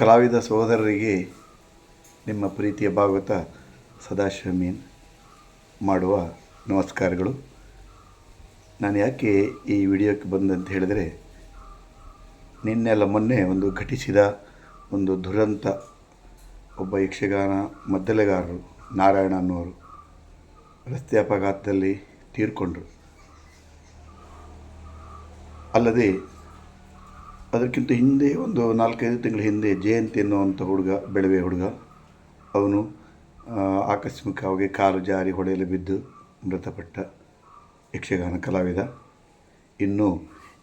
ಕಲಾವಿದ ಸಹೋದರರಿಗೆ ನಿಮ್ಮ ಪ್ರೀತಿಯ ಭಾಗವತ ಸದಾಶಿವ ಮೀನ್ ಮಾಡುವ ನಮಸ್ಕಾರಗಳು. ನಾನು ಯಾಕೆ ಈ ವಿಡಿಯೋಕ್ಕೆ ಬಂದಂತ ಹೇಳಿದರೆ, ನಿನ್ನೆಲ್ಲ ಮೊನ್ನೆ ಒಂದು ಘಟಿಸಿದ ಒಂದು ದುರಂತ ಒಬ್ಬ ಯಕ್ಷಗಾನ ಮದ್ದಲೆಗಾರರು ನಾರಾಯಣ ಅನ್ನೋರು ರಸ್ತೆ ಅಪಘಾತದಲ್ಲಿ ತೀರ್ಕೊಂಡರು. ಅಲ್ಲದೆ ಅದಕ್ಕಿಂತ ಹಿಂದೆ ಒಂದು ನಾಲ್ಕೈದು ತಿಂಗಳ ಹಿಂದೆ ಜಯಂತಿ ಎನ್ನುವಂಥ ಹುಡುಗ, ಬೆಳವೆ ಹುಡುಗ. ಅವನು ಆಕಸ್ಮಿಕವಾಗಿ ಕಾಲು ಜಾರಿ ಹೊಡೆಯಲು ಬಿದ್ದು ಮೃತಪಟ್ಟ ಯಕ್ಷಗಾನ ಕಲಾವಿದ. ಇನ್ನು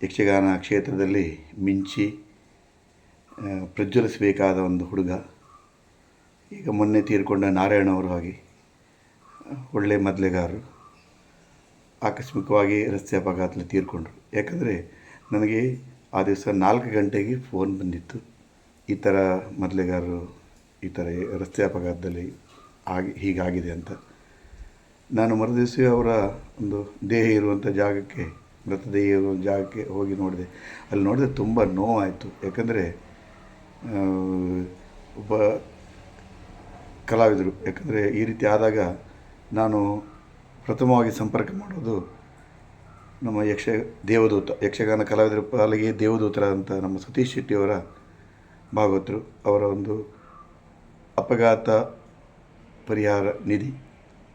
ಯಕ್ಷಗಾನ ಕ್ಷೇತ್ರದಲ್ಲಿ ಮಿಂಚಿ ಪ್ರಜ್ವಲಿಸಬೇಕಾದ ಒಂದು ಹುಡುಗ. ಈಗ ಮೊನ್ನೆ ತೀರಿಕೊಂಡ ನಾರಾಯಣ ಅವರು ಹಾಗೆ ಒಳ್ಳೆಯ ಮೊದಲೆಗಾರರು. ಆಕಸ್ಮಿಕವಾಗಿ ರಸ್ತೆ ಅಪಘಾತದಲ್ಲಿ ತೀರ್ಕೊಂಡ್ರು. ಯಾಕಂದರೆ ನನಗೆ ಆ ದಿವಸ ನಾಲ್ಕು ಗಂಟೆಗೆ ಫೋನ್ ಬಂದಿತ್ತು. ಈ ಥರ ಮೊದಲೇಗಾರರು ಈ ಥರ ರಸ್ತೆ ಅಪಘಾತದಲ್ಲಿ ಆಗಿ ಹೀಗಾಗಿದೆ ಅಂತ. ನಾನು ಮರುದಿವಸ ಅವರ ಒಂದು ದೇಹ ಇರುವಂಥ ಜಾಗಕ್ಕೆ ಮೃತದೇಹ ಇರುವ ಜಾಗಕ್ಕೆ ಹೋಗಿ ನೋಡಿದೆ. ಅಲ್ಲಿ ನೋಡಿದ್ರೆ ತುಂಬ ನೋವಾಯಿತು. ಯಾಕಂದರೆ ಒಬ್ಬ ಕಲಾವಿದರು, ಯಾಕಂದರೆ ಈ ರೀತಿ ಆದಾಗ ನಾನು ಪ್ರಥಮವಾಗಿ ಸಂಪರ್ಕ ಮಾಡೋದು ನಮ್ಮ ಯಕ್ಷ, ದೇವದೂತ, ಯಕ್ಷಗಾನ ಕಲಾವಿದರ ಪಾಲಿಗೆ ದೇವದೂತರಾದಂಥ ನಮ್ಮ ಸತೀಶ್ ಶೆಟ್ಟಿಯವರ ಭಾಗವತರು, ಅವರ ಒಂದು ಅಪಘಾತ ಪರಿಹಾರ ನಿಧಿ.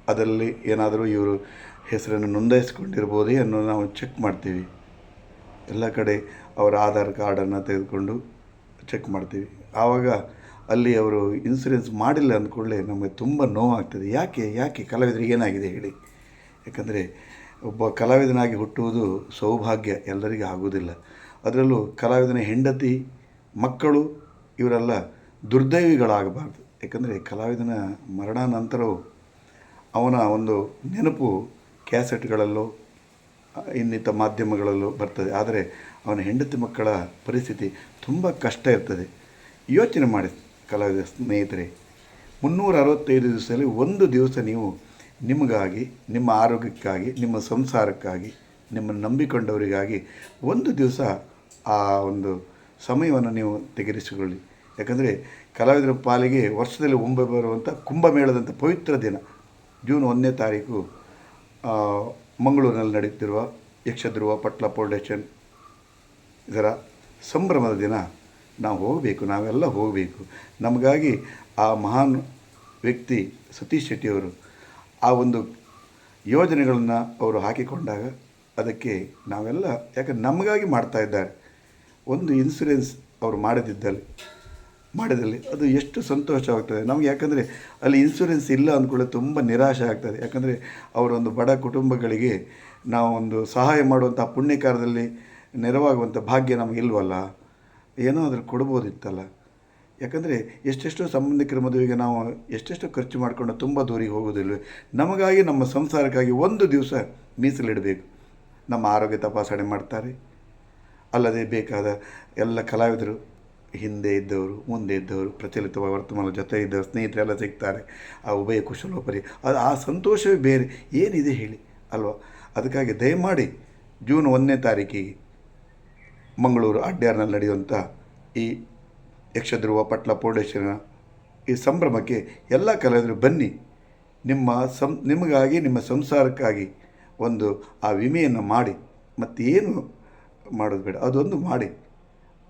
ಅದರಲ್ಲಿ ಏನಾದರೂ ಇವರು ಹೆಸರನ್ನು ನೋಂದಾಯಿಸಿಕೊಂಡಿರ್ಬೋದೇ ಅನ್ನೋ ನಾವು ಚೆಕ್ ಮಾಡ್ತೀವಿ. ಎಲ್ಲ ಕಡೆ ಅವರ ಆಧಾರ್ ಕಾರ್ಡನ್ನು ತೆಗೆದುಕೊಂಡು ಚೆಕ್ ಮಾಡ್ತೀವಿ. ಆವಾಗ ಅಲ್ಲಿ ಅವರು ಇನ್ಸೂರೆನ್ಸ್ ಮಾಡಿಲ್ಲ ಅಂದ್ಕೊಳ್ಳೆ ನಮಗೆ ತುಂಬ ನೋವಾಗ್ತದೆ. ಯಾಕೆ ಯಾಕೆ ಕಲಾವಿದರಿಗೆ ಏನಾಗಿದೆ ಹೇಳಿ? ಯಾಕಂದರೆ ಒಬ್ಬ ಕಲಾವಿದನಾಗಿ ಹುಟ್ಟುವುದು ಸೌಭಾಗ್ಯ ಎಲ್ಲರಿಗೂ ಆಗುವುದಿಲ್ಲ. ಅದರಲ್ಲೂ ಕಲಾವಿದನ ಹೆಂಡತಿ, ಮಕ್ಕಳು ಇವರೆಲ್ಲ ದುರ್ದೈವಿಗಳಾಗಬಾರ್ದು. ಯಾಕಂದರೆ ಕಲಾವಿದನ ಮರಣಾನಂತರವೂ ಅವನ ಒಂದು ನೆನಪು ಕ್ಯಾಸೆಟ್ಗಳಲ್ಲೋ, ಇನ್ನಿತ ಮಾಧ್ಯಮಗಳಲ್ಲೂ ಬರ್ತದೆ. ಆದರೆ ಅವನ ಹೆಂಡತಿ ಮಕ್ಕಳ ಪರಿಸ್ಥಿತಿ ತುಂಬ ಕಷ್ಟ ಇರ್ತದೆ. ಯೋಚನೆ ಮಾಡಿ ಕಲಾವಿದ ಸ್ನೇಹಿತರೆ ಮುನ್ನೂರ ಅರವತ್ತೈದು ದಿವಸದಲ್ಲಿ ಒಂದು ದಿವಸ ನೀವು ನಿಮಗಾಗಿ, ನಿಮ್ಮ ಆರೋಗ್ಯಕ್ಕಾಗಿ, ನಿಮ್ಮ ಸಂಸಾರಕ್ಕಾಗಿ ನಿಮ್ಮನ್ನು ನಂಬಿಕೊಂಡವರಿಗಾಗಿ ಒಂದು ದಿವಸ ಆ ಒಂದು ಸಮಯವನ್ನು ನೀವು ತೆಗೆದಿಸಿಕೊಳ್ಳಿ. ಯಾಕಂದರೆ ಕಲಾವಿದರ ಪಾಲಿಗೆ ವರ್ಷದಲ್ಲಿ ಒಮ್ಮೆ ಬರುವಂಥ ಕುಂಭಮೇಳದಂಥ ಪವಿತ್ರ ದಿನ. ಜೂನ್ ಒಂದನೇ ತಾರೀಕು ಮಂಗಳೂರಿನಲ್ಲಿ ನಡೆಯುತ್ತಿರುವ ಯಕ್ಷಧ್ರುವ ಪಟ್ಲ ಫೌಂಡೇಶನ್ ಇದರ ಸಂಭ್ರಮದ ದಿನ. ನಾವು ಹೋಗಬೇಕು, ನಾವೆಲ್ಲ ಹೋಗಬೇಕು. ನಮಗಾಗಿ ಆ ಮಹಾನ್ ವ್ಯಕ್ತಿ ಸತೀಶ್ ಶೆಟ್ಟಿಯವರು ಆ ಒಂದು ಯೋಜನೆಗಳನ್ನು ಅವರು ಹಾಕಿಕೊಂಡಾಗ ಅದಕ್ಕೆ ನಾವೆಲ್ಲ ಯಾಕಂದ್ರೆ ನಮಗಾಗಿ ಮಾಡ್ತಾ ಇದ್ದಾರೆ. ಒಂದು ಇನ್ಸೂರೆನ್ಸ್ ಅವರು ಮಾಡದಿದ್ದಲ್ಲಿ ಮಾಡಿದಲ್ಲಿ ಅದು ಎಷ್ಟು ಸಂತೋಷವಾಗ್ತದೆ. ನಮಗೆ ಯಾಕಂದರೆ ಅಲ್ಲಿ ಇನ್ಸೂರೆನ್ಸ್ ಇಲ್ಲ ಅಂದ್ಕೊಳ್ಳೆ ತುಂಬ ನಿರಾಶೆ ಆಗ್ತದೆ. ಯಾಕಂದರೆ ಅವರೊಂದು ಬಡ ಕುಟುಂಬಗಳಿಗೆ ನಾವು ಒಂದು ಸಹಾಯ ಮಾಡುವಂಥ ಪುಣ್ಯಕಾರದಲ್ಲಿ ನೆರವಾಗುವಂಥ ಭಾಗ್ಯ ನಮಗಿಲ್ವಲ್ಲ ಏನೋ ಅದ್ರ ಕೊಡ್ಬೋದಿತ್ತಲ್ಲ? ಯಾಕಂದರೆ ಎಷ್ಟೆಷ್ಟೋ ಸಂಬಂಧಿಕರ ಮದುವೆಗೆ ನಾವು ಎಷ್ಟೆಷ್ಟು ಖರ್ಚು ಮಾಡಿಕೊಂಡು ತುಂಬ ದೂರಿಗೆ ಹೋಗೋದಿಲ್ವೇ ನಮಗಾಗಿ, ನಮ್ಮ ಸಂಸಾರಕ್ಕಾಗಿ ಒಂದು ದಿವಸ ಮೀಸಲಿಡಬೇಕು. ನಮ್ಮ ಆರೋಗ್ಯ ತಪಾಸಣೆ ಮಾಡ್ತಾರೆ. ಅಲ್ಲದೆ ಬೇಕಾದ ಎಲ್ಲ ಕಲಾವಿದರು, ಹಿಂದೆ ಇದ್ದವರು, ಮುಂದೆ ಇದ್ದವರು ಪ್ರಚಲಿತ ವರ್ತಮಾನ ಜೊತೆ ಇದ್ದವರು ಸ್ನೇಹಿತರೆಲ್ಲ ಸಿಗ್ತಾರೆ. ಆ ಉಭಯ ಕುಶಲೋಪರಿ. ಅದು ಆ ಸಂತೋಷವೇ ಬೇರೆ. ಏನಿದೆ ಹೇಳಿ, ಅಲ್ವಾ? ಅದಕ್ಕಾಗಿ ದಯಮಾಡಿ ಜೂನ್ ಒಂದನೇ ತಾರೀಕಿಗೆ ಮಂಗಳೂರು ಅಡ್ಡ್ಯಾರ್ನಲ್ಲಿ ನಡೆಯುವಂಥ ಈ ಯಕ್ಷಧ್ರುವ ಪಟ್ಲ ಪೌಡೇಶ್ವರನ ಈ ಸಂಭ್ರಮಕ್ಕೆ ಎಲ್ಲ ಕಲಾವಿದರು ಬನ್ನಿ. ನಿಮ್ಮ ಸಂ, ನಿಮಗಾಗಿ, ನಿಮ್ಮ ಸಂಸಾರಕ್ಕಾಗಿ ಒಂದು ಆ ವಿಮೆಯನ್ನು ಮಾಡಿ. ಮತ್ತೇನು ಮಾಡೋದು ಬೇಡ, ಅದೊಂದು ಮಾಡಿ.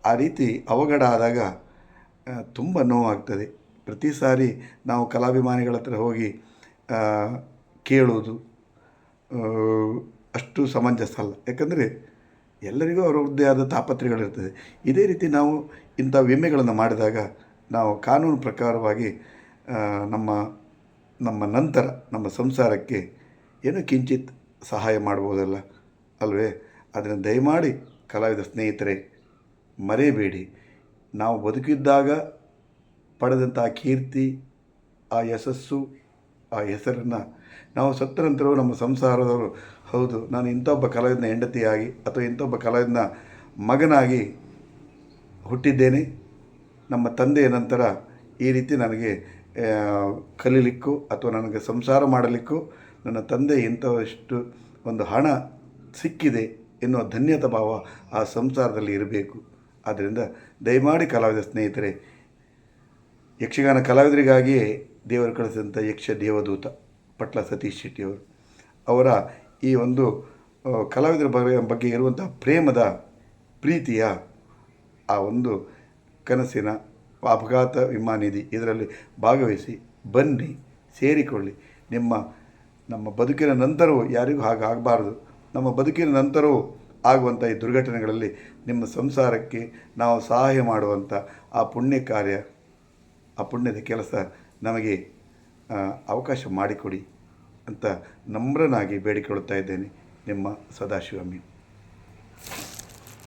ಆ ರೀತಿ ಅವಘಡ ಆದಾಗ ತುಂಬ ನೋವಾಗ್ತದೆ. ಪ್ರತಿ ಸಾರಿ ನಾವು ಕಲಾಭಿಮಾನಿಗಳ ಹತ್ರ ಹೋಗಿ ಕೇಳೋದು ಅಷ್ಟು ಸಮಂಜಸ ಅಲ್ಲ. ಯಾಕಂದರೆ ಎಲ್ಲರಿಗೂ ಅವರದ್ದೇ ಆದ ತಾಪತ್ರೆಗಳಿರ್ತದೆ ಇದೇ ರೀತಿ ನಾವು ಇಂಥ ವಿಮೆಗಳನ್ನು ಮಾಡಿದಾಗ ನಾವು ಕಾನೂನು ಪ್ರಕಾರವಾಗಿ ನಮ್ಮ ನಮ್ಮ ನಂತರ, ನಮ್ಮ ಸಂಸಾರಕ್ಕೆ ಏನೋ ಕಿಂಚಿತ್ ಸಹಾಯ ಮಾಡ್ಬೋದಲ್ಲ ಅಲ್ವೇ? ಅದನ್ನು ದಯಮಾಡಿ ಕಲಾವಿದ ಸ್ನೇಹಿತರೆ, ಮರೆಯಬೇಡಿ. ನಾವು ಬದುಕಿದ್ದಾಗ ಪಡೆದಂಥ ಕೀರ್ತಿ, ಆ ಯಶಸ್ಸು, ಆ ಹೆಸರನ್ನು ನಾವು ಸತ್ತ ನಂತರವೂ ನಮ್ಮ ಸಂಸಾರದವರು. ಹೌದು, ನಾನು ಇಂಥೊಬ್ಬ ಕಲಾವಿದನ ಹೆಂಡತಿಯಾಗಿ ಅಥವಾ ಇಂಥೊಬ್ಬ ಕಲಾವಿದನ ಮಗನಾಗಿ ಹುಟ್ಟಿದ್ದೇನೆ. ನಮ್ಮ ತಂದೆಯ ನಂತರ ಈ ರೀತಿ ನನಗೆ ಕಲೀಲಿಕ್ಕೂ ಅಥವಾ ನನಗೆ ಸಂಸಾರ ಮಾಡಲಿಕ್ಕೂ ನನ್ನ ತಂದೆ ಇಂಥವಷ್ಟು ಒಂದು ಹಣ ಸಿಕ್ಕಿದೆ ಎನ್ನುವ ಧನ್ಯತಾ ಭಾವ ಆ ಸಂಸಾರದಲ್ಲಿ ಇರಬೇಕು. ಆದ್ದರಿಂದ ದಯಮಾಡಿ ಕಲಾವಿದ ಸ್ನೇಹಿತರೆ, ಯಕ್ಷಗಾನ ಕಲಾವಿದರಿಗಾಗಿಯೇ ದೇವರು ಕಳಿಸಿದಂಥ ಯಕ್ಷ ದೇವದೂತ ಪಟ್ಲ ಸತೀಶ್ ಶೆಟ್ಟಿಯವರು. ಅವರ ಈ ಒಂದು ಕಲಾವಿದರ ಬಗ್ಗೆ ಇರುವಂಥ ಪ್ರೇಮದ ಪ್ರೀತಿಯ ಆ ಒಂದು ಕನಸಿನ ಅಪಘಾತ ವಿಮಾನಿಧಿ ಇದರಲ್ಲಿ ಭಾಗವಹಿಸಿ ಬನ್ನಿ, ಸೇರಿಕೊಳ್ಳಿ. ನಿಮ್ಮ, ನಮ್ಮ ಬದುಕಿನ ನಂತರವೂ ಯಾರಿಗೂ ಹಾಗೆ ಆಗಬಾರ್ದು. ನಮ್ಮ ಬದುಕಿನ ನಂತರವೂ ಆಗುವಂಥ ಈ ದುರ್ಘಟನೆಗಳಲ್ಲಿ ನಿಮ್ಮ ಸಂಸಾರಕ್ಕೆ ನಾವು ಸಹಾಯ ಮಾಡುವಂಥ ಆ ಪುಣ್ಯ ಕಾರ್ಯ ಆ ಪುಣ್ಯದ ಕೆಲಸ ನಮಗೆ ಅವಕಾಶ ಮಾಡಿಕೊಡಿ ಅಂತ ನಮ್ರನಾಗಿ ಬೇಡಿಕೊಳ್ಳುತ್ತಾ ಇದ್ದೇನೆ. ನಿಮ್ಮ ಸದಾಶಿವಮಿ